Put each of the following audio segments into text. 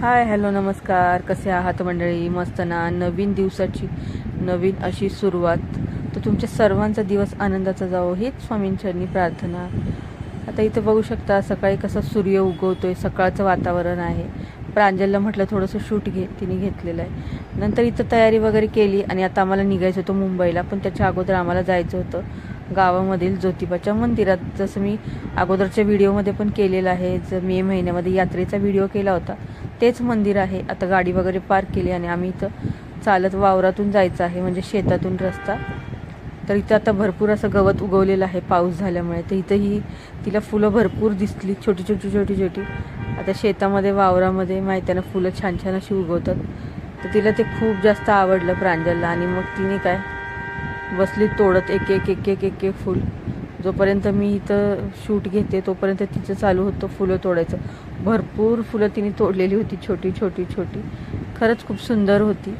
Hi hello नमस्कार. कसे आहात मंडळी? मस्त ना? नवीन दिवसाची नवीन अशी सुरुवात. तर तुमच्या सर्वांचा दिवस आनंदाचा जावो हीच स्वामींचरणी प्रार्थना. आता इथं बघू शकता सकाळी कसा सूर्य उगवतो आहे सकाळचं वातावरण आहे. प्रांजलला म्हटलं थोडंसं शूट घे तिने घेतलेलं आहे. नंतर इथं तयारी वगैरे केली आणि आता आम्हाला निघायचं होतं मुंबईला पण त्याच्या अगोदर आम्हाला जायचं होतं. गावामधील ज्योतिबाच्या मंदिरात जसं मी अगोदरच्या व्हिडिओमध्ये पण केलेलं आहे जर मे महिन्यामध्ये यात्रेचा व्हिडिओ केला होता तेच मंदिर आहे. आता गाडी वगैरे पार्क केली आणि आम्ही इथं चालत वावरातून जायचं आहे म्हणजे शेतातून रस्ता. तर इथं आता भरपूर असं गवत उगवलेलं आहे पाऊस झाल्यामुळे. तर इथंही तिला फुलं भरपूर दिसली छोटी छोटी छोटी छोटी. आता शेतामध्ये वावरामध्ये माहिती आहे ना फुलं छान छान अशी उगवतात. तर तिला ते खूप जास्त आवडलं प्रांजलला आणि मग तिने काय बसली तोडत एक एक एक एक एक एक फुल. जोपर्यंत मी इथं शूट घेते तोपर्यंत तिचं चालू होतं फुलं तोडायचं. भरपूर फुलं तिने तोडलेली होती छोटी छोटी छोटी. खरंच खूप सुंदर होती.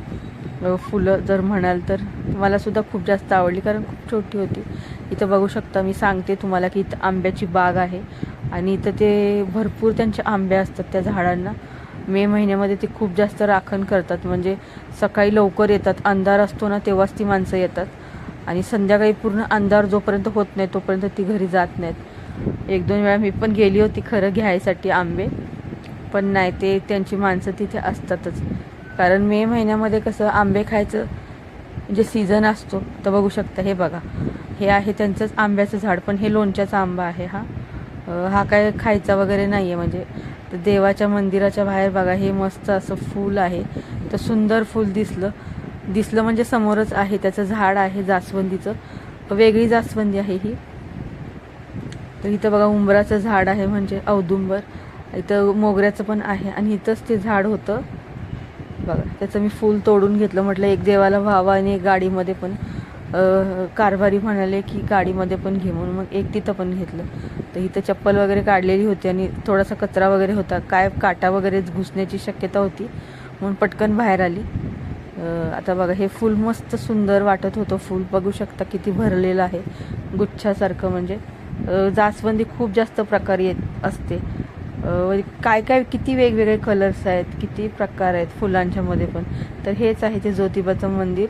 फुलं जर म्हणाल तर. मला सुद्धा खूप जास्त आवडली कारण खूप छोटी होती. इथं बघू शकता मी सांगते तुम्हाला की इथं आंब्याची बाग आहे. आणि इथं ते भरपूर त्यांचे आंबे असतात त्या झाडांना. मे महिन्यामध्ये ते खूप जास्त राखण करतात. म्हणजे सकाळी लवकर येतात अंधार असतो ना तेव्हाच ती माणसं येतात. आणि संध्याकाळी पूर्ण अंधार जोपर्यंत होत नाही तोपर्यंत ती घरी जात नाहीत. एक दोन वेळा मी पण गेली होती खरं घ्यायसाठी आंबे पण नाही ते त्यांची माणसं तिथे असतातच. कारण मे महिन्यामध्ये कसं आंबे खायचं जे सीझन असतो तर बघू शकता हे बघा. हे आहे त्यांचंच आंब्याचं झाड पण हे लोणच्याचा आंबा आहे हा. हा काय खायचा वगैरे नाही आहे म्हणजे. तर देवाच्या मंदिराच्या बाहेर बघा हे मस्त असं फूल आहे. तर सुंदर फूल दिसलं. दिसलं म्हणजे समोरच आहे त्याचं झाड आहे जास्वंदीचं. वेगळी जास्वंदी आहे ही. तर इथं बघा उंबराचं झाड आहे म्हणजे औदुंबर. इथं मोगऱ्याचं पण आहे आणि इथंच ते झाड होतं. बघा त्याचं मी फूल तोडून घेतलं. म्हटलं एक देवाला व्हावं आणि एक गाडीमध्ये पण कारभारी म्हणाले की गाडीमध्ये पण घे म्हणून. मग एक तिथं पण घेतलं. तर इथं चप्पल वगैरे काढलेली होती आणि थोडासा कचरा वगैरे होता. काय काटा वगैरे घुसण्याची शक्यता होती. म्हणून पटकन बाहेर आली. आता बघा हे फूल मस्त सुंदर वाटत होतं. फूल बघू शकता किती भरलेलं आहे. गुच्छासारखं म्हणजे. जास्वंदी खूप जास्त प्रकार येत असते. काय काय किती वेगवेगळे कलर्स आहेत किती प्रकार आहेत फुलांच्यामध्ये पण. तर हेच आहे ते ज्योतिबाचं मंदिर.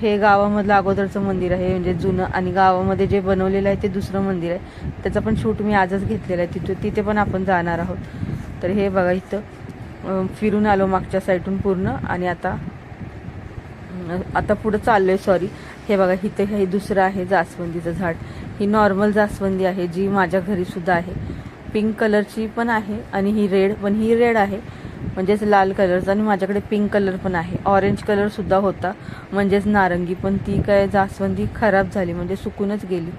हे गावामधलं अगोदरचं मंदिर आहे म्हणजे जुनं. आणि गावामध्ये जे बनवलेलं आहे ते दुसरं मंदिर आहे. त्याचं पण शूट मी आजच घेतलेलं आहे. तिथे तिथे पण आपण जाणार आहोत. तर हे बघा इथं. फिरून आलो मागच्या साईडून पूर्ण. आणि आता आता पुढं चाललोय सॉरी हे बघा इथे हे दुसरं आहे जास्वंदीचं झाड. ही नॉर्मल जास्वंदी आहे जी माझ्या घरी सुद्धा आहे. पिंक कलरची पण आहे आणि ही रेड पण ही रेड आहे. म्हणजेच लाल कलरचा आणि माझ्याकडे पिंक कलर पण आहे. ऑरेंज कलर सुद्धा होता. म्हणजेच नारंगी पण ती काय जास्वंदी खराब झाली म्हणजे सुकूनच गेली.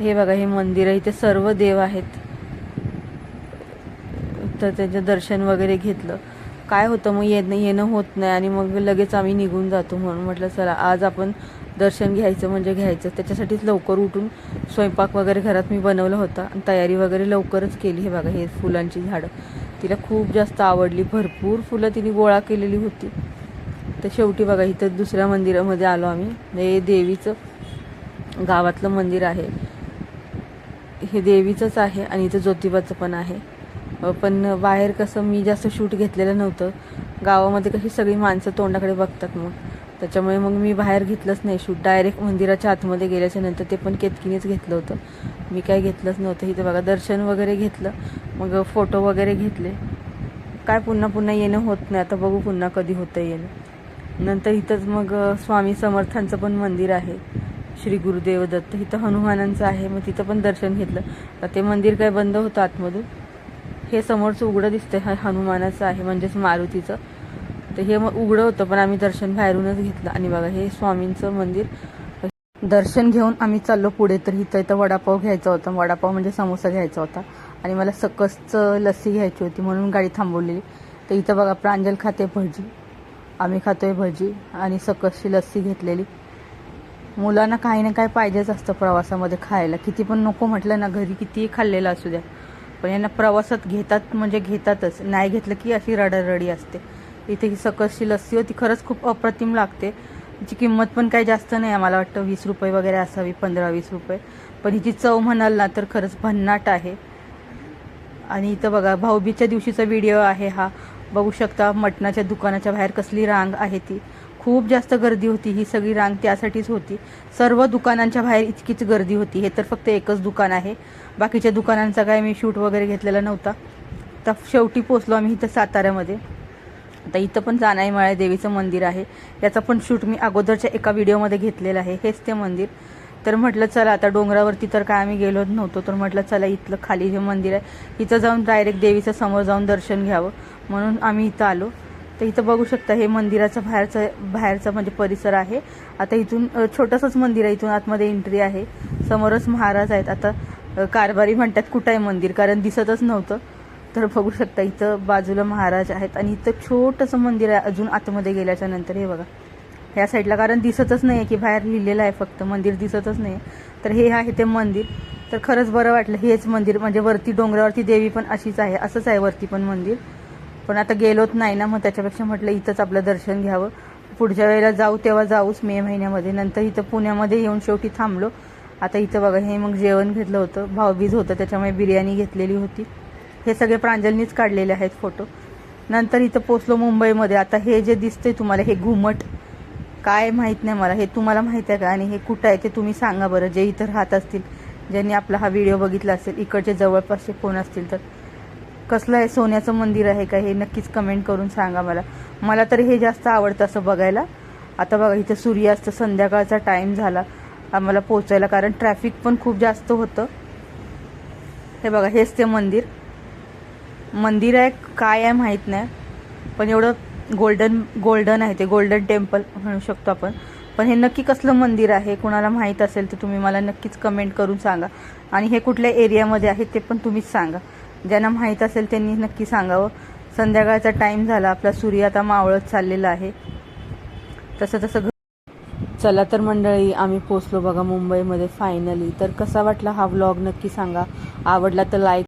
हे बघा हे मंदिर आहे इथे सर्व देव आहेत. तर त्यांचं दर्शन वगैरे घेतलं. काय होतं मग येणं येणं होत नाही आणि मग लगेच आम्ही निघून जातो म्हणून म्हटलं चला आज आपण दर्शन घ्यायचं म्हणजे घ्यायचं. त्याच्यासाठीच लवकर उठून स्वयंपाक वगैरे घरात मी बनवला होता आणि तयारी वगैरे लवकरच केली हे बघा हे फुलांची झाडं. तिला खूप जास्त आवडली भरपूर फुलं तिने गोळा केलेली होती. तर शेवटी बघा इथं दुसऱ्या मंदिरामध्ये आलो आम्ही. हे देवीचं गावातलं मंदिर आहे. हे देवीचंच आहे आणि इथं ज्योतिबाचं पण आहे. पण बाहेर कसं मी जास्त शूट घेतलेलं नव्हतं. गावामध्ये कशी सगळी माणसं तोंडाकडे बघतात मग. त्याच्यामुळे मग मी बाहेर घेतलंच नाही शूट. डायरेक्ट मंदिराच्या आतमध्ये गेल्याच्यानंतर ते पण केतकीनेच घेतलं होतं. मी काय घेतलंच नव्हतं. इथं बघा दर्शन वगैरे घेतलं मग फोटो वगैरे घेतले. काय पुन्हा पुन्हा येणं होत नाही. आता बघू पुन्हा कधी होतं येणं. नंतर इथंच मग स्वामी समर्थांचं पण मंदिर आहे. श्री गुरुदेव दत्त. इथं हनुमानांचं आहे. मग तिथं पण दर्शन घेतलं. तर ते मंदिर काय बंद होतं आतमधून? हे समोरचं उघडं दिसतंय हा हनुमानाचं आहे म्हणजेच मारुतीचं. तर हे मग उघडं होतं पण आम्ही दर्शन बाहेरूनच घेतलं. आणि बघा हे स्वामींचं मंदिर. दर्शन घेऊन आम्ही चाललो पुढे तर इथं इथं वडापाव घ्यायचा होता. वडापाव म्हणजे समोसा घ्यायचा होता. आणि मला सकसचं लस्सी घ्यायची होती म्हणून गाडी थांबवलेली. तर इथं बघा प्रांजल खाते भजी. आम्ही खातोय भजी आणि सकसची लस्सी घेतलेली. मुलांना काही ना काही पाहिजेच असतं प्रवासामध्ये खायला. किती पण नको म्हटलं ना घरी कितीही खाल्लेलं असू द्या. पण यांना प्रवासात घेतात म्हणजे घेतातच. नाही घेतलं की अशी रडारडी असते. इथे ही सकसची लस्सी होती खरंच खूप अप्रतिम लागते. हिची किंमत पण काही जास्त नाही आहे मला वाटतं वीस रुपये वगैरे असावी पंधरा वीस रुपये. पण हिची चव म्हणाल ना तर खरंच भन्नाट आहे. आणि इथं बघा भाऊबीजच्या दिवशीचा व्हिडिओ आहे हा. बघू शकता मटणाच्या दुकानाच्या बाहेर कसली रांग आहे ती. खूप जास्त गर्दी होती ही सगळी रांग त्यासाठीच होती. सर्व दुकानांच्या बाहेर इतकीच गर्दी होती. हे तर फक्त एकच दुकान आहे. बाकीच्या दुकानांचा काय मी शूट वगैरे घेतलेला नव्हता. तर शेवटी पोचलो आम्ही इथं साताऱ्यामध्ये. आता इथं पण जानाई माळ्या देवीचं मंदिर आहे. याचा पण शूट मी अगोदरच्या एका व्हिडिओमध्ये घेतलेलं आहे. हेच ते मंदिर. तर म्हटलं चला आता डोंगरावरती तर काय आम्ही गेलो नव्हतो तर म्हटलं चला इथलं खाली जे मंदिर आहे इथं जाऊन डायरेक्ट देवीचं समोर जाऊन दर्शन घ्यावं. म्हणून आम्ही इथं आलो. तर इथं बघू शकता हे मंदिराचं बाहेरचं बाहेरचा म्हणजे परिसर आहे. आता इथून छोटंसंच मंदिर आहे इथून आतमध्ये एंट्री आहे. समोरच महाराज आहेत. आता कारभारी म्हणतात कुठं आहे मंदिर कारण दिसतच नव्हतं. तर बघू शकता इथं बाजूला महाराज आहेत आणि इथं छोटंसं मंदिर आहे अजून आतमध्ये गेल्याच्यानंतर. हे बघा. ह्या साईडला कारण दिसतच नाही आहे की बाहेर लिहिलेलं आहे फक्त मंदिर दिसतच नाही तर हे आहे ते मंदिर. तर खरंच बरं वाटलं हेच मंदिर म्हणजे वरती डोंगरावरती देवी पण अशीच आहे असंच आहे वरती पण मंदिर. पण आता गेलोच नाही ना मग त्याच्यापेक्षा म्हटलं इथंच आपलं दर्शन घ्यावं. पुढच्या वेळेला जाऊ तेव्हा जाऊच मे महिन्यामध्ये. नंतर इथं पुण्यामध्ये येऊन शेवटी थांबलो. आता इथं बघा हे मग जेवण घेतलं होतं भावबीज होतं त्याच्यामुळे बिर्याणी घेतलेली होती. हे सगळे प्रांजलनीच काढलेले आहेत फोटो. नंतर इथं पोचलो मुंबईमध्ये. आता हे जे दिसतंय तुम्हाला हे घुमट काय माहीत नाही मला. हे तुम्हाला माहीत आहे का? आणि हे कुठं आहे ते तुम्ही सांगा बरं जे इथं राहत असतील ज्यांनी आपला हा व्हिडिओ बघितला असेल इकडचे जवळपासचे कोण असतील तर. कसलं आहे? सोन्याचं मंदिर आहे का हे नक्कीच कमेंट करून सांगा मला. मला तर हे जास्त आवडतं असं बघायला. आता बघा इथं सूर्यास्त संध्याकाळचा टाईम झाला. आम्हाला पोचायला कारण ट्रॅफिक पण खूप जास्त होतं. हे बघा हेच ते मंदिर. मंदिर आहे काय आहे माहीत नाही. पण एवढं गोल्डन गोल्डन आहे ते गोल्डन टेम्पल म्हणू शकतो आपण. पण हे नक्की कसलं मंदिर आहे कुणाला माहीत असेल तर तुम्ही मला नक्कीच कमेंट करून सांगा. आणि हे कुठल्या एरियामध्ये आहे ते पण तुम्हीच सांगा. ज्यांना माहीत असेल त्यांनी नक्की सांगावं. संध्याकाळचा टाईम झाला आपला सूर्य आता मावळत चाललेला आहे. तसं तसं चला तर मंडळी आम्ही पोचलो बघा मुंबईमध्ये फायनली तर कसा वाटला हा व्लॉग नक्की सांगा. आवडला तर लाईक